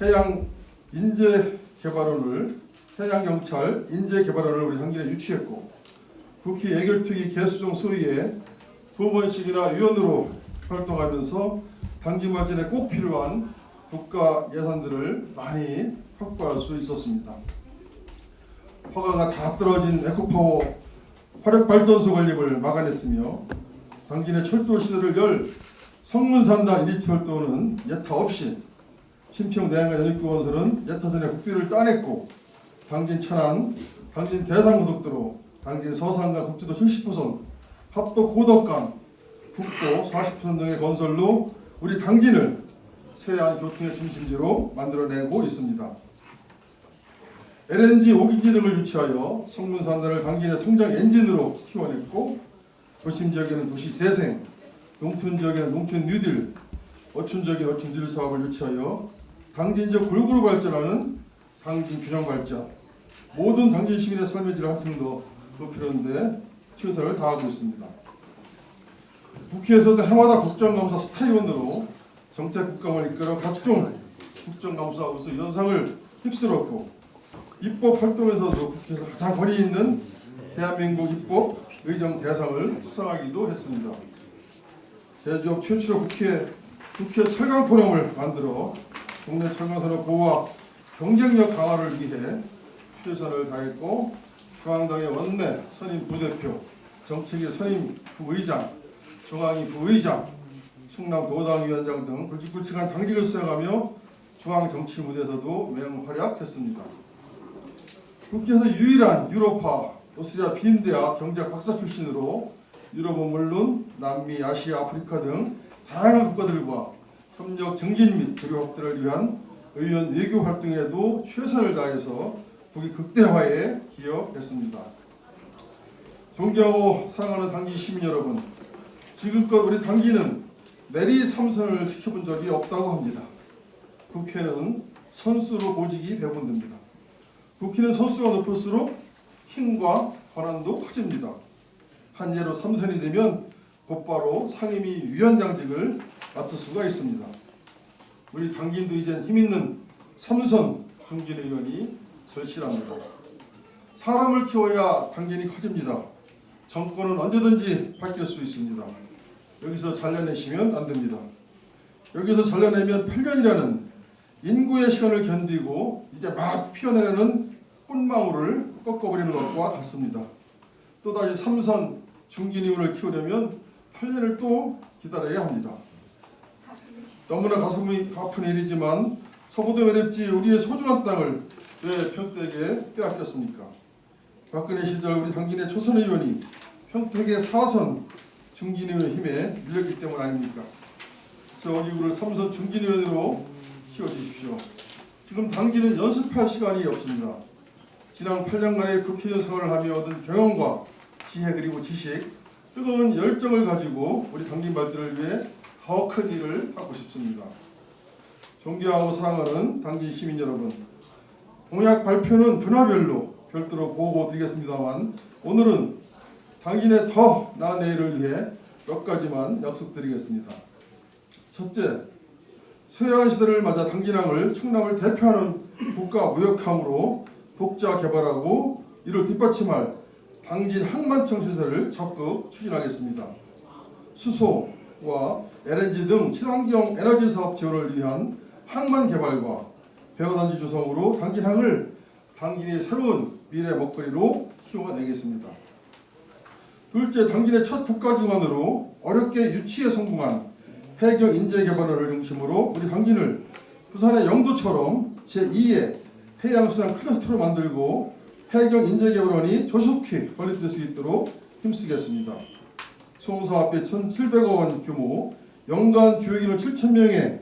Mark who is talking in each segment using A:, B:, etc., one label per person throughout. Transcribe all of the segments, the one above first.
A: 해양 인재 개발원을 해양 경찰 인재 개발원을 우리 당진에 유치했고 국회 예결특위 개수정 소위에 두 번씩이나 위원으로 활동하면서 당진 발전에 꼭 필요한 국가 예산들을 많이 확보할 수 있었습니다. 허가가 다 떨어진 에코파워 화력 발전소 건립을 막아냈으며 당진의 철도 시설을 열 성문산단 인입철도는 예타 없이 신평 내양간 연입교원설은 예타 전에 국비를 따냈고 당진 천안, 당진 대산고속도로, 당진 서산간 국지도 70호선, 합도 고덕간, 국도 40호선 등의 건설로 우리 당진을 서해안 교통의 중심지로 만들어내고 있습니다. LNG 오기지 등을 유치하여 성문산단을 당진의 성장 엔진으로 키워냈고 도심 지역에는 도시 재생, 농촌 지역에는 농촌 뉴딜, 어촌 지역에 어촌 뉴딜 사업을 유치하여 당진 지역 골고루 발전하는 당진 균형 발전, 모든 당진 시민의 삶의 질을 한층 더 높이는데 최선을 다하고 있습니다. 국회에서도 해마다 국정감사 스타위원으로 정책 국감을 이끌어 각종 국정감사 우수 연상을 휩쓸었고 입법 활동에서도 국회에서 가장 권위 있는 대한민국 입법 의정 대상을 수상하기도 했습니다. 제주업 최초로 국회 국회 철강 포럼을 만들어 국내 철강 산업 보호와 경쟁력 강화를 위해 최선을 다했고 중앙당의 원내 선임 부대표, 정책위 선임 부의장, 중앙위 부의장, 충남 도당 위원장 등 굵직굵직한 당직을 수행하며 중앙 정치 무대에서도 맹활약했습니다. 국회에서 유일한 유럽파 오스트리아 빈대학 경제학 박사 출신으로 유럽은 물론 남미, 아시아, 아프리카 등 다양한 국가들과 협력 증진 및 교류 확대를 위한 의원 외교 활동에도 최선을 다해서 국위 극대화에 기여했습니다. 존경하고 사랑하는 당진 시민 여러분, 지금껏 우리 당진은 내리 삼선을 시켜본 적이 없다고 합니다. 국회는 선수로 보직이 배분됩니다. 국회는 선수가 높을수록 힘과 권한도 커집니다. 한 예로 삼선이 되면 곧바로 상임위 위원장직을 맡을 수가 있습니다. 우리 당진도 이젠 힘 있는 삼선 중진 의원이 절실합니다. 사람을 키워야 당진이 커집니다. 정권은 언제든지 바뀔 수 있습니다. 여기서 잘려내시면 안 됩니다. 여기서 잘려내면 8년이라는 인구의 시간을 견디고 이제 막 피어내려는 꽃망울을 꺾어버리는 것과 같습니다. 또다시 삼선 중진의원을 키우려면 8년을 또 기다려야 합니다. 너무나 가슴이 아픈 일이지만 서부도 외롭지 우리의 소중한 땅을 왜 평택에 빼앗겼습니까? 박근혜 시절 우리 당진의 초선 의원이 평택의 사선 중진의원의 힘에 밀렸기 때문 아닙니까? 저 이구를 삼선 중진의원으로 키워주십시오. 지금 당진은 연습할 시간이 없습니다. 지난 8년간의 국회의원 생활을 하며 얻은 경험과 지혜 그리고 지식, 뜨거운 열정을 가지고 우리 당진 발전을 위해 더 큰 일을 하고 싶습니다. 존경하고 사랑하는 당진 시민 여러분, 공약 발표는 분야별로 별도로 보고 드리겠습니다만 오늘은 당진의 더 나은 내일을 위해 몇 가지만 약속드리겠습니다. 첫째, 서해안 시대를 맞아 당진항을 충남을 대표하는 국가 무역항으로 독자 개발하고 이를 뒷받침할 당진 항만청 시설을 적극 추진하겠습니다. 수소 와 LNG 등 친환경 에너지 사업 지원을 위한 항만 개발과 배어단지 조성으로 당진항을 당진의 새로운 미래 먹거리로 키워내겠습니다. 둘째, 당진의 첫 국가기관으로 어렵게 유치에 성공한 해경 인재개발원을 중심으로 우리 당진을 부산의 영도처럼 제2의 해양수산 클러스터로 만들고 해경 인재개발원이 조속히 건립될 수 있도록 힘쓰겠습니다. 총사업비 1,700억 원 규모, 연간 교육인원 7,000명의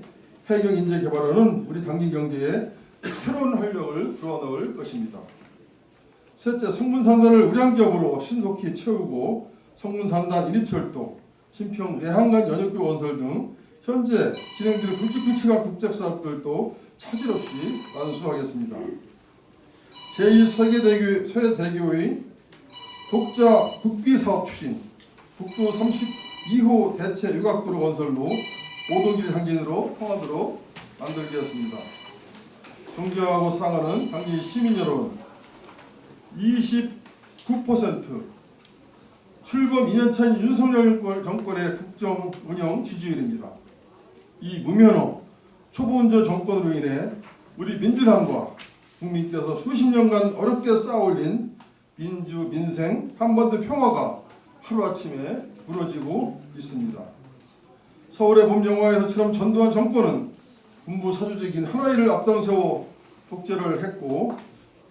A: 해경 인재 개발원은 우리 당진 경제에 새로운 활력을 불어 넣을 것입니다. 셋째, 성문산단을 우량기업으로 신속히 채우고 성문산단 인입철도, 신평 내항간 연역교 원설 등 현재 진행되는 굵직굵직한 국제사업들도 차질 없이 완수하겠습니다. 제2 세계대교, 세대교의 독자 국비사업 추진, 국도 32호 대체 유각도로 건설로 모든 길이 상진으로 통하도록 만들겠습니다. 존경하고 사랑하는 당진 시민 여러분, 29% 출범 2년 차인 윤석열 정권- 정권 의 국정 운영 지지율입니다. 이 무면허 초보 운전 정권으로 인해 우리 민주당과 국민께서 수십 년간 어렵게 쌓아올린 민주 민생 한반도 평화가 하루아침에 무너지고 있습니다. 서울의 봄 영화에서처럼 전두환 정권은 군부 사주적인 하나이를 앞장세워 독재를 했고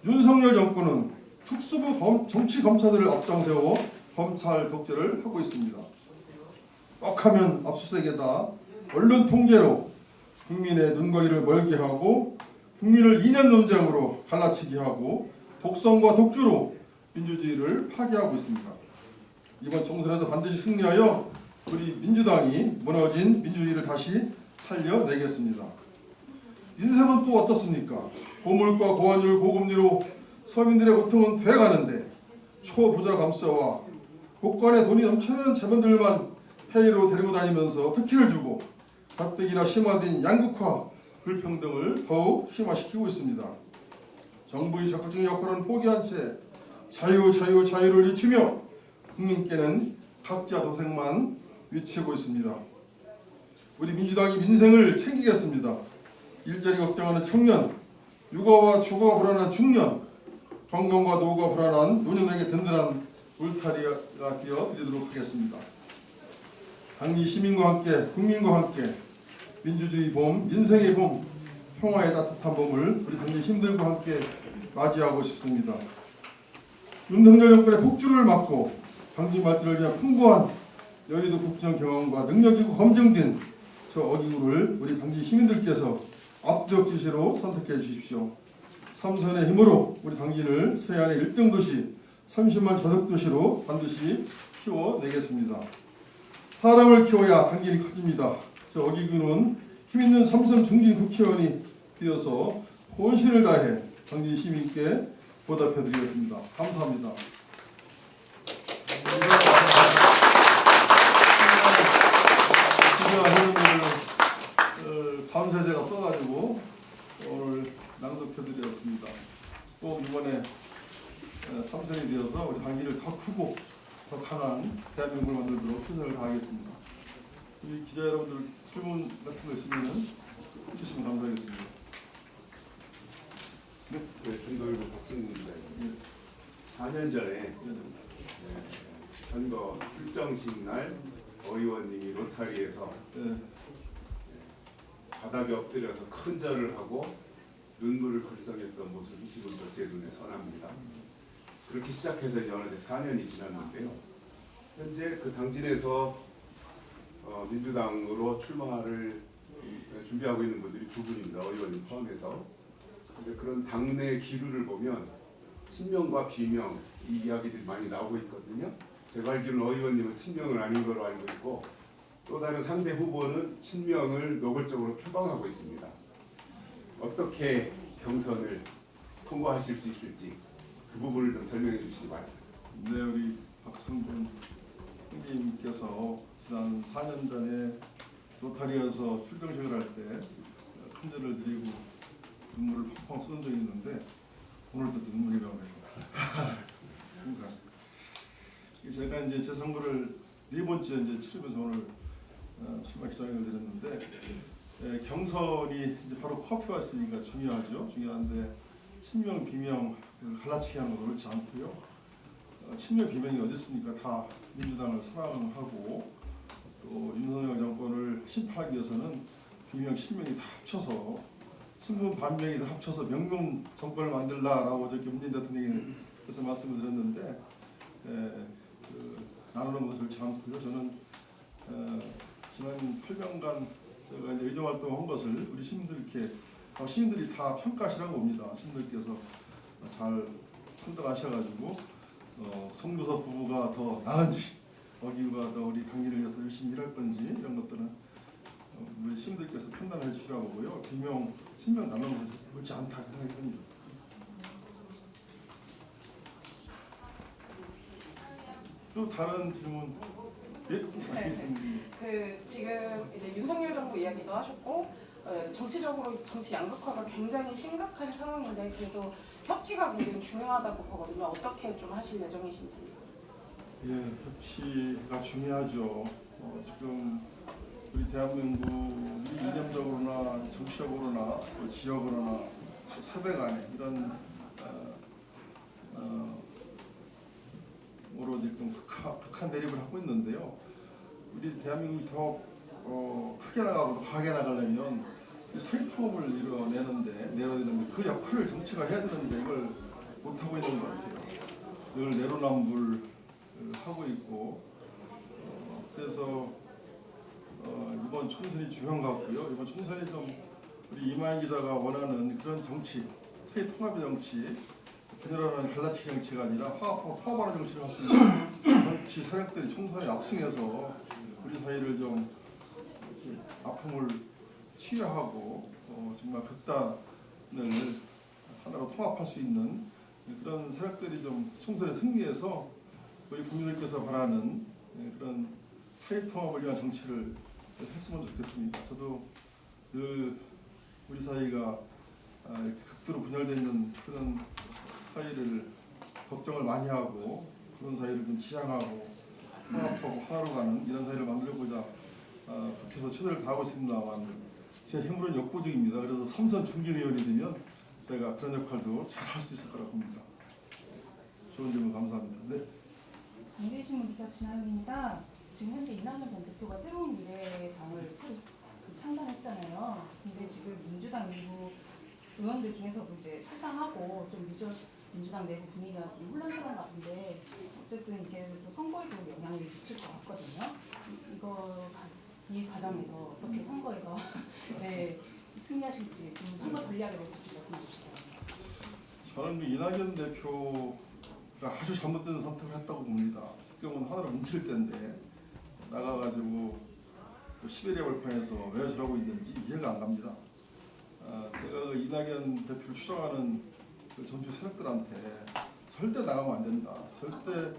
A: 윤석열 정권은 특수부 검- 정치 검사들을 앞장세워 검찰 독재를 하고 있습니다. 뻑하면 압수수색에다 언론 통제로 국민의 눈과 귀를 멀게 하고 국민을 이념 논쟁으로 갈라치게 하고 독선과 독주로 민주주의를 파괴하고 있습니다. 이번 총선에도 반드시 승리하여 우리 민주당이 무너진 민주주의를 다시 살려내겠습니다. 인생은 또 어떻습니까? 고물가, 고환율, 고금리로 서민들의 고통은 돼가는데 초부자 감세와 국간에 돈이 넘치는 재벌들만 해외로 데리고 다니면서 특혜를 주고 가뜩이나 심화된 양극화, 불평등을 더욱 심화시키고 있습니다. 정부의 적극적인 역할은 포기한 채 자유, 자유, 자유를 외치며 국민께는 각자 도생만 외치고 있습니다. 우리 민주당이 민생을 챙기겠습니다. 일자리 걱정하는 청년, 육아와 주거가 불안한 중년, 건강과 노후가 불안한 노년에게 든든한 울타리가 되어 드리도록 하겠습니다. 당리 시민과 함께 국민과 함께 민주주의 봄, 민생의 봄, 평화의 따뜻한 봄을 우리 당리 힘들과 함께 맞이하고 싶습니다. 윤석열 정권의 폭주를 막고 당진 발전을 위한 풍부한 여의도 국정 경험과 능력이고 검증된 저 어기구를 우리 당진 시민들께서 압도적 지시로 선택해 주십시오. 삼선의 힘으로 우리 당진을 서해안의 1등 도시 30만 저속 도시로 반드시 키워내겠습니다. 사람을 키워야 당진이 커집니다. 저 어기구는 힘있는 삼선 중진 국회의원이 되어서 혼신을 다해 당진 시민께 보답해 드리겠습니다. 감사합니다. 기자 회원들을 밤새 제가 써가지고 오늘 낭독해드렸습니다. 꼭 이번에 어, 삼선이 되어서 우리 당기를 더 크고 더 강한 대한민국을 만들도록 최선을 다하겠습니다. 우리 기자 여러분들 질문 같은 거 있으면 해주시면 감사하겠습니다.
B: 네, 중도일보 박승구입니다.
A: 예.
B: 4년 전에
A: 예.
B: 네, 선거 출정식 날 의원님이 로타리에서
A: 예.
B: 바닥에 엎드려서 큰 절을 하고 눈물을 글썽였던 모습이 지금도 제 눈에 선합니다. 그렇게 시작해서 이제 어느새 4년이 지났는데요. 현재 그 당진에서 어, 민주당으로 출마를 준비하고 있는 분들이 두 분입니다. 의원님 포함해서. 근데 그런 당내 기류를 보면 친명과 비명 이 이야기들이 많이 나오고 있거든요. 알기로는 의원님은 친명은 아닌 걸로 알고 있고 또 다른 상대 후보는 친명을 노골적으로 표방하고 있습니다. 어떻게 경선을 통과하실 수 있을지 그 부분을 좀 설명해 주시기 바랍니다.
A: 네, 우리 박성준 형님께서 지난 4년 전에 로타리에서 출정식을 할 때 큰절을 드리고 눈물을 펑펑 쏘는 적이 있는데 오늘도 눈물이 나오네요. 제가 이제 제 선거를 네 번째 이제 치르면서 오늘 어, 출마 기자회견을 드렸는데 에, 경선이 이제 바로 코앞에 왔으니까 중요하죠. 중요한데 친명 비명 그 갈라치기 하는 거 그렇지 않고요. 어, 친명 비명이 어디 있습니까? 다 민주당을 사랑하고 또 윤석열 정권을 심판하기 위해서는 비명 친명이 다 합쳐서 신분 반명이 다 합쳐서 명명 정권을 만들라라고 저기 문재인 대통령께서 말씀을 드렸는데 에, 그, 나누는 것을 지 않고요. 저는 어, 지난 8년간 제가 이제 의정 활동한 것을 우리 시민들께 어, 시민들이 다 평가하시라고 봅니다. 시민들께서 잘 판단하셔가지고 어, 송교섭 부부가 더 나은지 어기우가 더 우리 당기를 위해서 열심히 일할 건지 이런 것들은 어, 우리 시민들께서 판단해 주시라고 보고요. 비명, 나누는 것이 옳지 않다 생각이 듭니다. 또 다른 질문 예?
C: 네. 그 지금 이제 윤석열 정부 이야기도 하셨고 어, 정치적으로 정치 양극화가 굉장히 심각한 상황인데 그래도 협치가 굉장히 중요하다고 보거든요. 어떻게 좀 하실 예정이신지.
A: 예, 협치가 중요하죠. 어, 지금 우리 대한민국이 이념적으로나 정치적으로나 또 지역으로나 또 세대 간에 이런 어, 어, 지금 극하, 극한 대립을 하고 있는데요. 우리 대한민국이 더 어, 크게 나가고 더 강하게 나가려면 이 사회통합을 이뤄내는데 내려내는데 그 역할을 정치가 해야 되는데 이걸 못 하고 있는 것 같아요. 늘 내로남불 하고 있고 어, 그래서 어, 이번 총선이 중요한 것 같고요. 이번 총선이 좀 우리 이마희 기자가 원하는 그런 정치, 세계 통합의 정치, 분열하는 갈라치기 정치가 아니라 화합하고 통합하는 정치를 할 수 있는 정치 세력들이 총선에 압승해서 우리 사회를 좀 아픔을 치유하고 어, 정말 극단을 하나로 통합할 수 있는 그런 세력들이 좀 총선에 승리해서 우리 국민들께서 바라는 예, 그런 사회 통합을 위한 정치를 했으면 좋겠습니다. 저도 늘 우리 사회가 아, 극도로 분열되어 있는 그런 사회를 걱정을 많이 하고 그런 사회를 좀 지향하고 통합하고 하나로 가는 이런 사회를 만들고자 아, 국회에서 최선을 다하고 있습니다만 제 힘으로는 역부족입니다. 그래서 삼선 중진위원이 되면 제가 그런 역할도 잘 할 수 있을 거라고 봅니다. 좋은 질문 감사합니다. 네.
D: 경제신문 기자 진아입니다. 지금 현재 이낙연 전 대표가 새로운 미래당을 그 창단했잖아요. 근데 지금 민주당 일부 의원들 중에서 이제 탈당하고 좀 늦어 민주당 내부 분위기가 좀 혼란스러운 것 같은데 어쨌든 이게 또 선거에도 영향을 미칠 것 같거든요. 이- 이거 가- 이 과정에서 어떻게 선거에서 네, 승리하실지 좀 선거 전략에 대해서 좀 말씀해 바랍니다.
A: 저는 그 이낙연 대표가 아주 잘못된 선택을 했다고 봅니다. 지금은 하나로 뭉칠 때인데 나가가지고 또 시베리아 벌판에서 왜 저러고 있는지 이해가 안 갑니다. 아, 제가 그 이낙연 대표를 추종하는 그 정치 세력들한테 절대 나가면 안 된다. 절대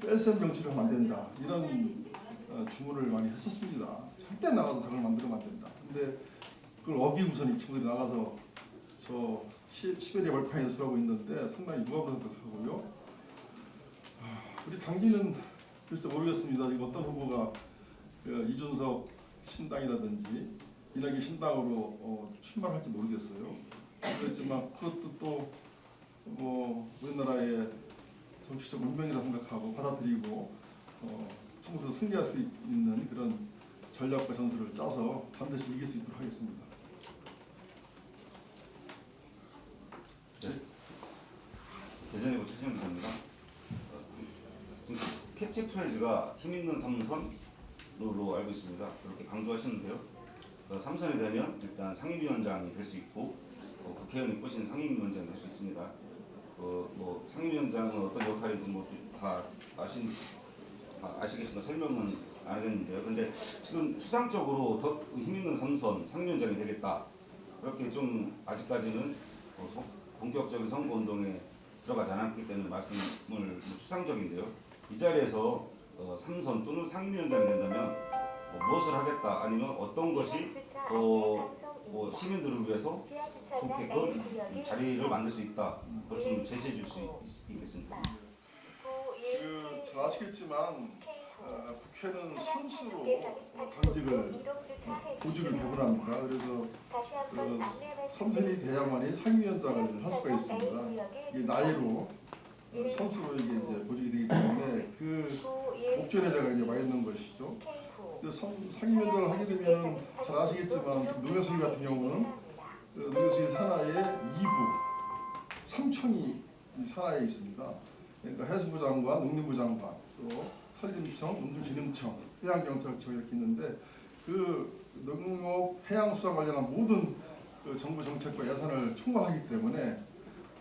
A: 뺄셈 정치를 하면 안 된다. 이런 어, 주문을 많이 했었습니다. 절대 나가서 당을 만들면 안 된다. 근데 그걸 어기고선 이 친구들이 나가서 저 시, 시베리아 벌판에서 저러고 있는데 상당히 무감각하고요. 아, 우리 당기는 글쎄 모르겠습니다. 지금 어떤 후보가 그 이준석 신당이라든지 이낙연 신당으로 어, 출마를 할지 모르겠어요. 그렇지만 그것도 또 뭐 우리나라의 정치적 운명이라 생각하고 받아들이고 어, 총선에서 승리할 수 있는 그런 전략과 전술을 짜서 반드시 이길 수 있도록 하겠습니다.
E: 대전이고 최진영 기자입니다. 어, 지금 캐치프레이즈가 힘 있는 삼선으로 알고 있습니다. 그렇게 강조하시는데요. 어, 삼선이 되면 일단 상임위원장이 될 수 있고 어, 국회의원이 꼬신 상임위원장이 될 수 있습니다. 어, 뭐 상임위원장은 어떤 역할인지 뭐다 아신 다 아시겠지만 설명은 안 하겠는데요. 근데 지금 추상적으로 더 힘 있는 삼선 상임위원장이 되겠다. 그렇게 좀 아직까지는 어, 소- 본격적인 선거 운동에 들어가지 않았기 때문에 말씀을 뭐 추상적인데요. 이 자리에서 어, 삼선 또는 상임위원장이 된다면 어, 무엇을 하겠다 아니면 어떤 것이 어, 뭐 시민들을 위해서 좋게끔 자리를 만들 수 있다. 그걸 좀 제시해 줄 수 있겠습니까?
A: 그, 잘 아시겠지만 어, 국회는 선수로 어, 당직을 보직을 배분합니다. 그래서 그 선선이 돼야만이 상임위원장을 할 수가 있습니다. 이게 나이로 어, 선수로 이게 이제 보직이 되기 때문에 그 목전에 제가 이제 와 있는 것이죠. 선- 상임위원장을 하게 되면 잘 아시겠지만 지금 노회수위 같은 경우는 그 노회수위 산하의 2부, 3청이 이 산하에 있습니다. 그러니까 해수부 장관, 농림부 장관, 또 산림청, 운주진흥청, 해양경찰청 이렇게 있는데 그 농업, 해양수산 관련한 모든 그 정부 정책과 예산을 총괄하기 때문에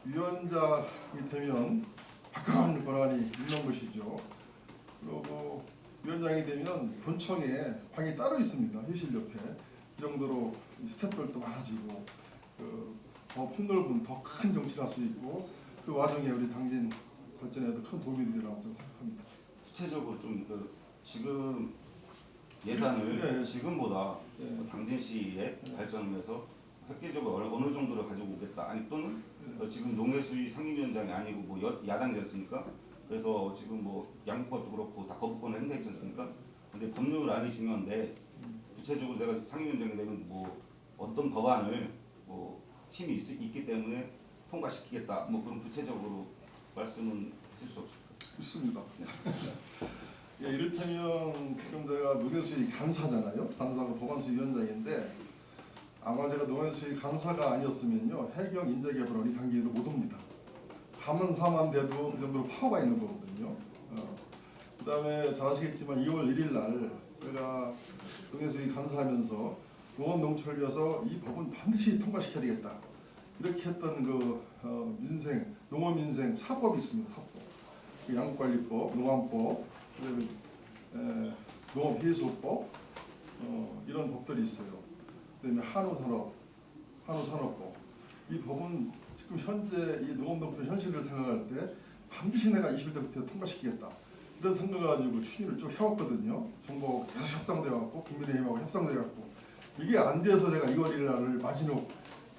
A: 위원장이 되면 박강한 권한이 있는 것이죠. 그리고 위원장이 되면 본청에 방이 따로 있습니다. 회실 옆에 이 정도로 이 스태프들도 많아지고 그 더 폭넓은 더 큰 정치를 할 수 있고 그 와중에 우리 당진 발전에도 큰 도움이 되리라고 저는 생각합니다.
E: 구체적으로 좀 그 지금 예산을
A: 네.
E: 지금보다
A: 예.
E: 뭐 당진시의 발전을 위해서 획기적으로 어느, 정도를 가지고 오겠다. 아니 또는 어, 지금 농해수위 상임위원장이 아니고 뭐 여, 야당이었습니까? 그래서 지금 뭐 양국법도 그렇고 다 거부권을 행사했지 않습니까? 근데 법률안이 중요한데 구체적으로 내가 상임위원장이 되면 뭐 어떤 법안을 뭐 힘이 있, 있기 때문에 통과시키겠다. 뭐 그런 구체적으로 말씀은 하실 수 없을까요?
A: 있습니다. 예, 이를테면 지금 제가 농해수위 간사잖아요. 간사고 보관수 위원장인데 아마 제가 농해수위 간사가 아니었으면요 해경 인재개발원이 단계로 못 옵니다. 사만 돼도 그 정도로 파워가 있는 거거든요. 어. 그 다음에 잘 아시겠지만 2월 1일 날 제가 농해수위 간사하면서 농업 농촌위에서 이 법은 반드시 통과시켜야 되겠다. 이렇게 했던 그 어, 민생 농업 민생 사법이 있습니다. 사법. 그 양국관리법, 농안법, 그다음에 에, 농업해수법 어, 이런 법들이 있어요. 그다음에 한우산업, 한우산업법. 이 법은 지금 현재 이 농업농촌 현실을 생각할 때 반드시 내가 21대부터 통과시키겠다. 이런 생각을 가지고 추진을 쭉 해왔거든요. 정부 계속 협상돼갖고 국민의힘하고 협상돼갖고 이게 안 돼서 제가 2월 1일 날을 마지노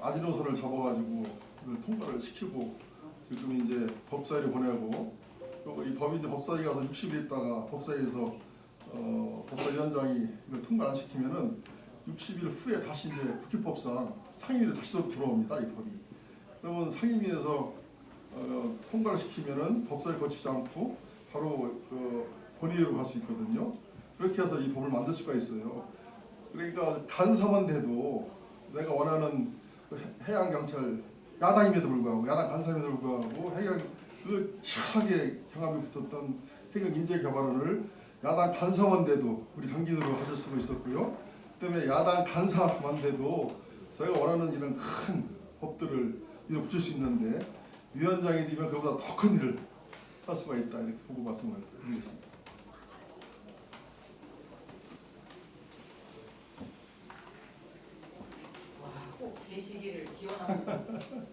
A: 마지노선을 잡아가지고 이걸 통과를 시키고 지금 이제 법사위를 보내고 그리고 이 법이 이제 법사위 가서 60일 있다가 법사위에서 어, 법사위원장이 이걸 통과 안 시키면은 60일 후에 다시 이제 국회법상 상임위로 다시 들어옵니다 이 법이. 그러면 상임위에서 어, 통과를 시키면은 법사위 거치지 않고 바로 그 본회의로 갈 수 있거든요. 그렇게 해서 이 법을 만들 수가 있어요. 그러니까 간사만 돼도 내가 원하는 그 해- 해양 경찰 야당임에도 불구하고 야당 간사임에도 불구하고 해양 그 치열하게 경합이 붙었던 해경 인재 개발원을 야당 간사만 돼도 우리 당진으로 가질 수가 있었고요. 그다음에 야당 간사만 돼도 저희가 원하는 이런 큰 법들을 이렇게 붙일 수 있는데 위원장이 되면 그보다 더 큰 일을 할 수가 있다 이렇게 보고 말씀을 드리겠습니다.
F: 와, 꼭 되시기를 기원합니다.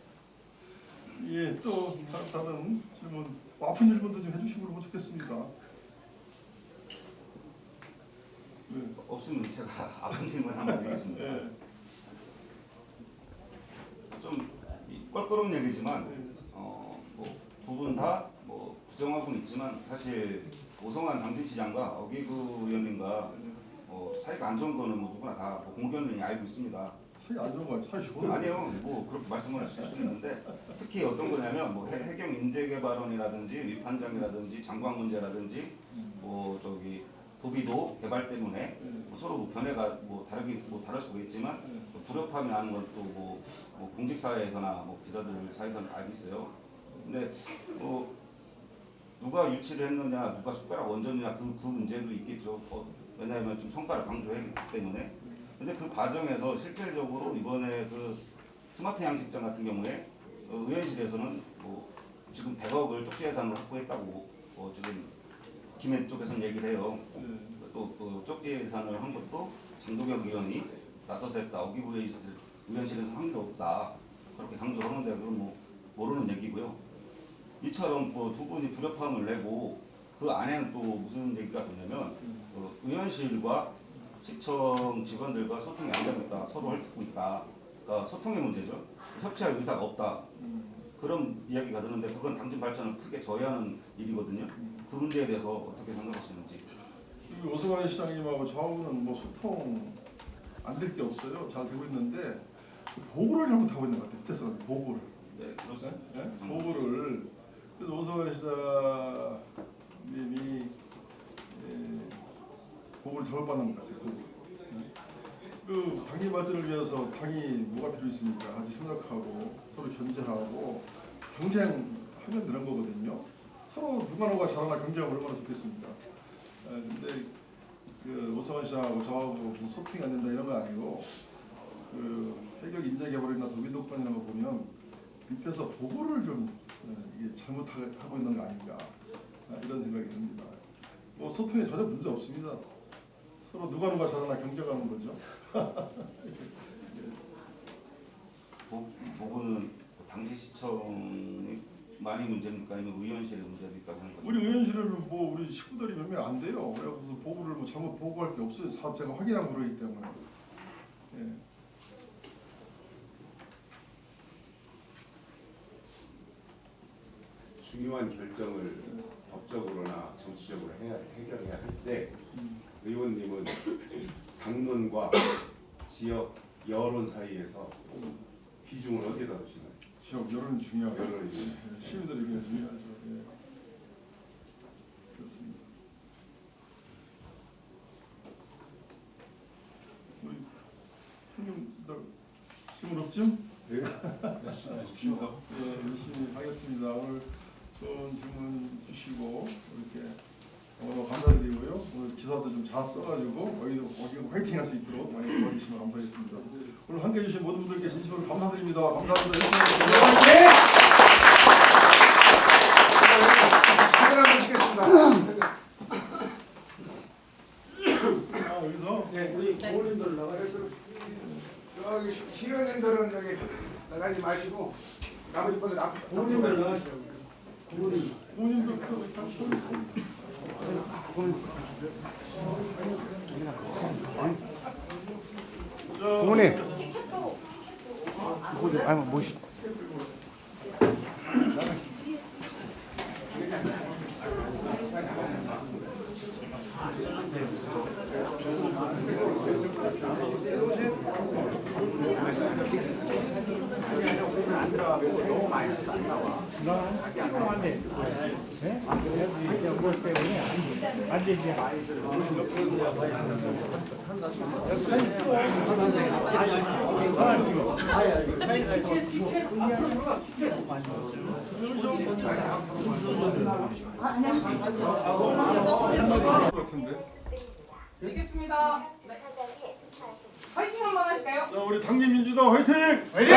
A: 예, 또 다- 다른 질문, 뭐 아픈 질문도 좀 해주시면 그러면 좋겠습니다. 네,
E: 없으면 제가 아픈 질문 한번 드리겠습니다.
A: 예,
E: 좀 이- 껄끄러운 얘기지만 어, 뭐두 분 다 뭐 부정하고는 있지만 사실 오성환 당진시장과 어기구 의원님과 어, 사이가 안 좋은 거는 뭐 누구나 다뭐 공견이 알고 있습니다.
A: 사이 안 좋은 거 사이 좋은
E: 아니요, 뭐 그렇게 말씀을 하실 수 있는데 특히 어떤 거냐면 뭐 해- 해경 인재개발원이라든지 위판장이라든지 장관 문제라든지 뭐 저기 도비도 개발 때문에 뭐 서로 뭐 견해가 뭐 다르기 뭐 다를 수가 있지만 또 불협화음이 나는 것도 뭐, 뭐 공직 사회에서나 뭐 기자들 사이에서는 알고 있어요. 근데 뭐 누가 유치를 했느냐, 누가 숟가락 원전이냐 그, 그 문제도 있겠죠. 어, 왜냐하면 좀 성과를 강조했기 때문에. 근데 그 과정에서 실질적으로 이번에 그 스마트 양식장 같은 경우에 어, 의원실에서는 뭐 지금 100억을 쪽지 예산으로 확보했다고 어, 지금 김해 쪽에서는 얘기를 해요. 또그 쪽지 예산을 한 것도 장도경 의원이 나서서 했다. 어기부 의원실에서 한 게 없다. 그렇게 강조를 하는데 그건 뭐 모르는 얘기고요. 이처럼 그 두 분이 불협화음을 내고 그 안에는 또 무슨 얘기가 되냐면 그 의원실과 시청 직원들과 소통이 안 되고 있다. 서로 헐뜯고 있다. 그러니까 소통의 문제죠. 협치할 의사가 없다. 그런 이야기가 드는데 그건 당진 발전을 크게 저해하는 일이거든요. 그 문제에 대해서 어떻게 생각하시는지.
A: 이 오승환 시장님하고 저하고는 뭐 소통 안 될 게 없어요. 잘 되고 있는데 그 보고를 잘못하고 있는 것 같아요. 밑에서 보고를.
E: 네, 그렇습니다.
A: 예? 보고를 그래서 오승환 시장님이 예, 보고를 잘못 받는 것 같아요. 보고. 예? 그 당의 발전을 위해서 당이 뭐가 필요 있습니까? 같이 협력하고 서로 견제하고 경쟁하면 되는 거거든요. 서로 누가 누가 잘하나 경쟁하면 얼마나 좋겠습니까? 아, 근데 그 오성환 시장하고 저하고 무슨 소통이 안 된다 이런 거 아니고 그 해경 인재개발이나 도비독반 이런 거 보면 밑에서 보고를 좀 어, 이게 잘못하고 있는 거 아닌가 아, 이런 생각이 듭니다. 뭐 소통에 전혀 문제 없습니다. 서로 누가 누가 잘하나 경쟁하는 거죠.
E: 보, 보고는 당시 시청이 많이 문제입니까? 아니면 의원실의 있다고 하는 거죠?
A: 우리 의원실은 뭐 우리 식구들이 몇 명 안 돼요. 그래서 보고를 뭐 잘못 보고할 게 없어요. 사 제가 확인하고 그러기 때문에 예.
B: 중요한 결정을 법적으로나 정치적으로 해야 해결해야 할 때
A: 음.
B: 의원님은 당론과 지역 여론 사이에서 비중을 어디에다 두시나요?
A: 지역 여론이 중요하고
B: 여론이
A: 예, 시민들이 굉장히 중요하죠. 예. 그렇습니다. 우리 형님들 질문 없죠?
B: 네?
A: 없습니다. 예, 열심히 하겠습니다. 오늘 좋은 질문 주시고 이렇게. 오늘 기사도 좀 잘 써가지고 여기도 여기도 화이팅 할 수 있도록 많이 도와주시면 감사하겠습니다. 오늘 함께해 주신 모든 분들께 진심으로 감사드립니다. 감사합니다. 열심히. 아, 여기서
G: 네, 우리 부모님들 나가요.
B: 여기 시- 시의원님들은 여기 나가지 마시고 나머지 분들 앞에
G: 부모님들 나가시죠. 부모님.
A: 부모님도 그
G: 부모님. 뭐시.
A: 같
C: 네. 화이팅 한번 하실까요?
A: 자, 우리 당진 민주당 화이팅!
G: 화이팅!